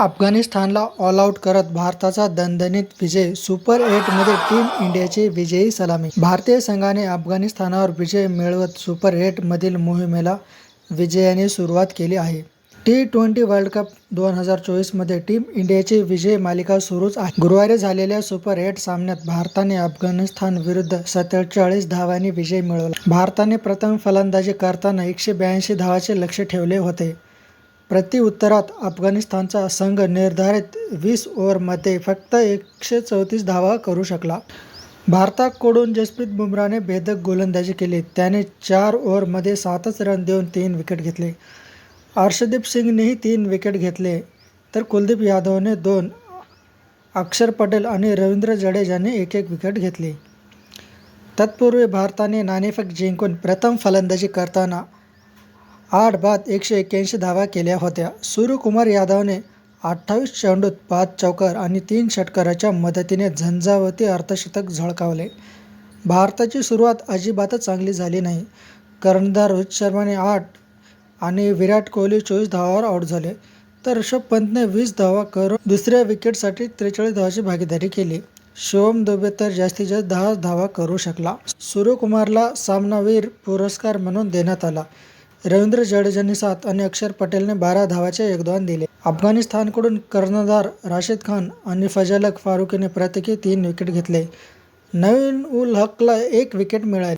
अफगाणिस्तानला all out करत भारताचा दणदणीत विजय सुपर एटमध्ये टीम इंडियाची विजयी सलामी. भारतीय संघाने अफगाणिस्तानावर विजय मिळवत सुपर एटमधील मोहिमेला विजयाने सुरुवात केली आहे. टी ट्वेंटी वर्ल्ड कप दोन हजार चोवीसमध्ये टीम इंडियाची विजय मालिका सुरूच आहे. गुरुवारी झालेल्या सुपर एट सामन्यात भारताने अफगाणिस्तान विरुद्ध सत्तेचाळीस धावांनी विजय मिळवला. भारताने प्रथम फलंदाजी करताना एकशे ब्याऐंशी धावाचे लक्ष ठेवले होते. प्रत्युत्तरात अफगाणिस्तानचा संघ निर्धारित वीस ओव्हरमध्ये फक्त एकशे चौतीस धावा करू शकला. भारताकडून जसप्रीत बुमराने भेदक गोलंदाजी केली. त्याने चार ओव्हरमध्ये सातच रन देऊन तीन विकेट घेतले. अर्षदीप सिंगनेही तीन विकेट घेतले. तर कुलदीप यादवने दोन अक्षर पटेल आणि रवींद्र जडेजाने एक एक विकेट घेतली. तत्पूर्वी भारताने नाणेफेक जिंकून प्रथम फलंदाजी करताना आठ बाद एकशे एक्क्याऐंशी धावा केल्या होत्या. सूर्यकुमार यादवने अठ्ठावीस चेंडूत पाच चौकार आणि तीन षटकाराच्या मदतीने झंझावती अर्धशतक झळकावले. भारताची सुरुवात अजिबातच चांगली झाली नाही. कर्णधार रोहित शर्माने आठ आणि विराट कोहली चोवीस धावावर आऊट झाले. तर ऋषभ पंतने वीस धावा करून दुसऱ्या विकेटसाठी त्रेचाळीस धावाची भागीदारी केली. शिवम दुबे तर जास्तीत जास्त दहा धावा करू शकला. सूर्यकुमारला सामनावीर पुरस्कार म्हणून देण्यात आला. रवींद्र जडेजाने सात आणि अक्षर पटेलने बारा धावाचे योगदान दिले. अफगाणिस्तानकडून कर्णधार राशिद खान आणि फजलक फारुकीने प्रत्येकी तीन विकेट घेतले. नवीन उल हकला एक विकेट मिळाली.